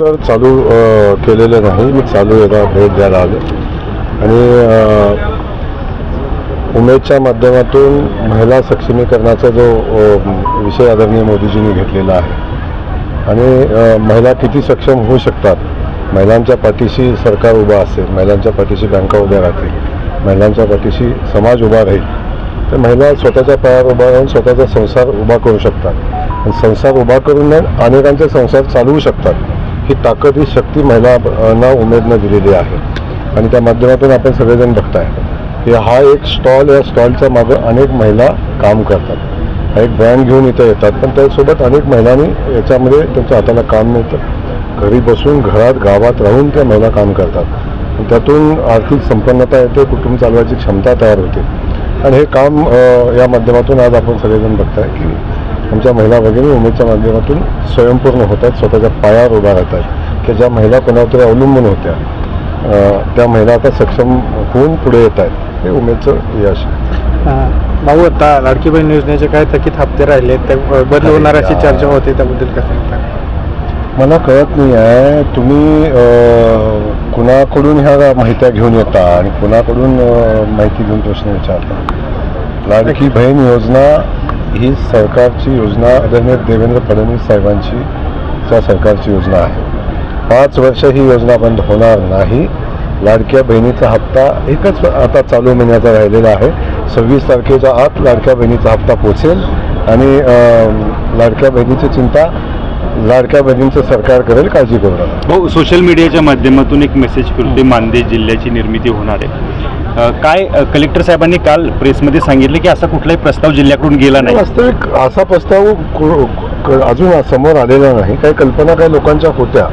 तर चालू केलेलं नाही. मी चालू एका भेट द्यायला आलो. आणि उमेदच्या माध्यमातून महिला सक्षमीकरणाचा जो विषय आदरणीय मोदीजींनी घेतलेला आहे. आणि महिला किती सक्षम होऊ शकतात? महिलांच्या पाठीशी सरकार उभा असेल महिलांच्या पाठीशी बँका उभ्या राहतील महिलांच्या पाठीशी समाज उभा राहील तर महिला स्वतःच्या पायावर उभा राहून स्वतःचा संसार उभा करू शकतात. संसार उभा करून अनेकांचे संसार चालवू शकतात. ही ताकद ही शक्ती महिलांना उमेदनं दिलेली आहे. आणि त्या माध्यमातून आपण सगळेजण बघताय की हा एक स्टॉल या स्टॉलच्या मागं अनेक महिला काम करतात. हा एक ब्रँड घेऊन इथं येतात पण त्यासोबत अनेक महिलांनी याच्यामध्ये त्यांच्या हाताला काम मिळतं. घरी बसून घरात गावात राहून त्या महिला काम करतात. त्यातून आर्थिक संपन्नता येते कुटुंब चालवायची क्षमता तयार होते. आणि हे काम या माध्यमातून आज आपण सगळेजण बघताय की आमच्या महिला भगिनी उमेदच्या माध्यमातून स्वयंपूर्ण होत आहेत स्वतःच्या पायावर उभा राहत आहेत की ज्या महिला कोणावर तरी अवलंबून होत्या त्या महिला आता सक्षम होऊन पुढे येत आहेत. हे उमेदचं यश आहे. हां. भाऊ आता लाडकी बहीण योजनेचे काय थकीत हप्ते राहिले ते बंद होणार अशी चर्चा होती त्याबद्दल काय सांगता? मला कळत नाही आहे तुम्ही कुणाकडून ह्या माहित्या घेऊन येता आणि कुणाकडून माहिती घेऊन प्रश्न विचारता? लाडकी बहीण योजना ही सरकारची योजना आदरणीय देवेंद्र फडणवीस साहेबांची च्या सरकारची योजना आहे. पाच वर्ष ही योजना बंद होणार नाही. लाडक्या बहिणीचा हप्ता एकच आता चालू महिन्याचा राहिलेला आहे. सव्वीस तारखेच्या आत लाडक्या बहिणीचा हप्ता पोचेल आणि लाडक्या बहिणीची चिंता लाडक्या बहिणींचं सरकार करेल काळजी करू नका हो सोशल मीडियाच्या माध्यमातून एक मेसेज फिरते मानदेश जिल्ह्याची निर्मिती होणार आहे. काय कलेक्टर साहेबांनी काल प्रेसमध्ये सांगितलं की असा कुठलाही प्रस्ताव जिल्ह्याकडून गेला नाही? वास्तविक असा प्रस्ताव अजून समोर आलेला नाही. काही कल्पना काही लोकांच्या होत्या.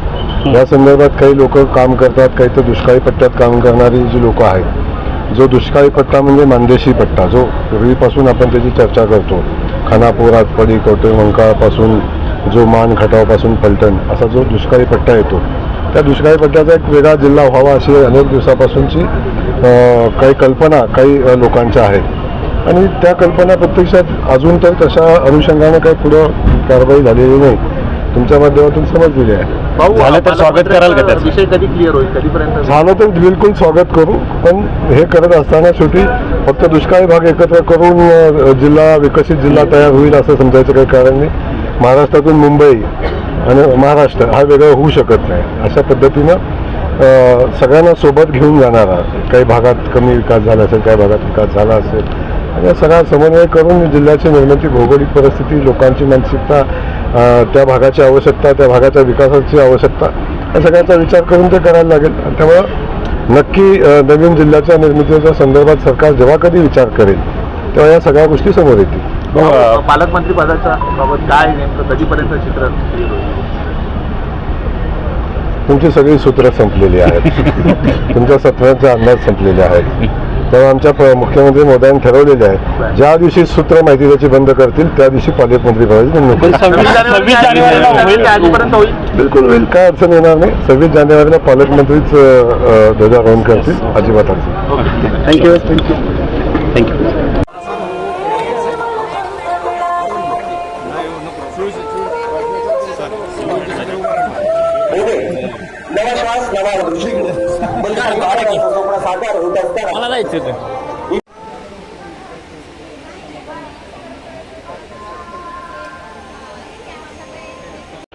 या संदर्भात काही लोक काम करतात काही तर दुष्काळी पट्ट्यात काम करणारी जी लोक आहेत. जो दुष्काळी पट्टा म्हणजे मानदेशी पट्टा जो पूर्वीपासून आपण त्याची चर्चा करतो. खानापूर आटपाडी कवटेमंकाळपासून जो मान खटावपासून पलटण असा जो दुष्काळी पट्टा येतो. त्या दुष्काळी पट्ट्याचा एक वेगळा जिल्हा व्हावा अशी अनेक दिवसापासूनची काही कल्पना काही लोकांच्या आहेत. आणि त्या कल्पना प्रत्यक्षात अजून तर तशा अनुषंगाने काही पुढं कारवाई झालेली नाही. तुमच्या माध्यमातून समजलेली आहे. झालं तर स्वागत कराल का त्याचं? विषय कधी क्लिअर होईल? कधीपर्यंत झालं तर बिलकुल स्वागत करू पण हे करत असताना शेवटी फक्त दुष्काळी भाग एकत्र करून जिल्हा विकसित जिल्हा तयार होईल असं समजायचं काही कारण नाही. महाराष्ट्रातून मुंबई आणि महाराष्ट्र हा वेगळा होऊ शकत नाही अशा पद्धतीनं सगळ्यांना सोबत घेऊन जाणारा काही भागात कमी विकास झाला असेल काही भागात विकास झाला असेल. आणि या सगळा समन्वय करून जिल्ह्याची निर्मिती भौगोलिक परिस्थिती लोकांची मानसिकता त्या भागाची आवश्यकता त्या भागाच्या विकासाची आवश्यकता या सगळ्याचा विचार करून ते करायला लागेल. त्यामुळं नक्की नवीन जिल्ह्याच्या निर्मितीच्या संदर्भात सरकार जेव्हा कधी विचार करेल तेव्हा या सगळ्या गोष्टी समोर येतील. पालकमंत्री पदाच्या बाबत काय नेमकं कधीपर्यंत चित्र तुमची सगळी सूत्र संपलेली आहेत. तुमच्या सत्रांचे अंदाज संपलेले आहेत. तेव्हा आमच्या प- मुख्यमंत्री मोदयांनी ठरवलेले आहे ज्या दिवशी सूत्र माहिती त्याची बंद करतील त्या दिवशी पालकमंत्री होईल. बिलकुल होईल. काय अडचण येणार नाही. सव्वीस जानेवारीला पालकमंत्रीच ध्वजारोहण करतील अजिबात अडचण नाही. थँक्यू थँक्यू थँक्यू दृष्टिकोन बलिदान भारताचा स्वप्न साकार होत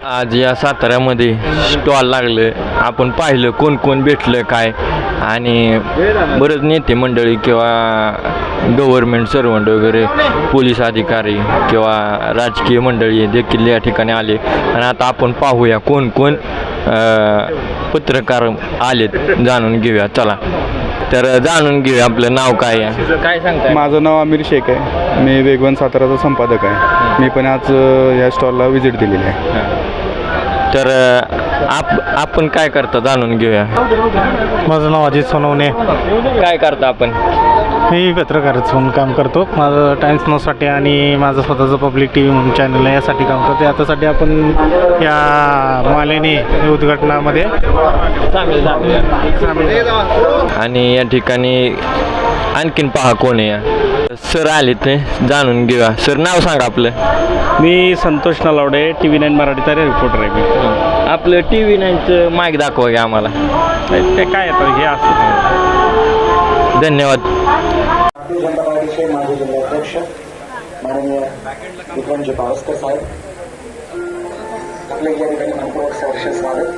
आज या साताऱ्यामध्ये स्टॉल लागलं. आपण पाहिलं कोण कोण भेटलं काय. आणि बरंच नेते मंडळी किंवा गव्हर्मेंट सर्वंट वगैरे पोलीस अधिकारी किंवा राजकीय मंडळी देखील या ठिकाणी आले. आणि आता आपण पाहूया कोण कोण पत्रकार आलेत. जाणून घेऊया. चला. तर जाणून घेऊया आपलं नाव काय आहे. काय सांगताय? माझं नाव आमिर शेख आहे. मी वेगवान साताराचा संपादक आहे. मी पण आज अ, ह्या स्टॉलला व्हिजिट दिलेली आहे. तर अं, आप आपण काय करता जाणून घेऊया? माझं नाव अजित सोनवणे. काय करता आपण? मी पत्रकाराचं म्हणून काम करतो. माझं टाइम्स न्यूजसाठी आणि माझं स्वतःचं पब्लिक टी व्ही म्हणून चॅनल आहे यासाठी काम करतो याच्यासाठी आपण या मालेने उद्घाटनामध्ये सामील आणि या ठिकाणी आणखीन पहा कोण आहे या. सर आले ते जाणून घेऊया. सर नाव सांगा आपलं. मी Santosh Nalawade T V nine मराठीचा रिपोर्टर आहे मी. आपलं टी व्ही नाईनचं माईक दाखवा घ्या आम्हाला. ते काय येतं हे असतं धन्यवाद. भारतीय जनता पार्टीचे माजी जिल्हाध्यक्ष माननीय विक्रमजी पावसकर साहेब आपले या ठिकाणी मनपूर्वक सहर्ष स्वागत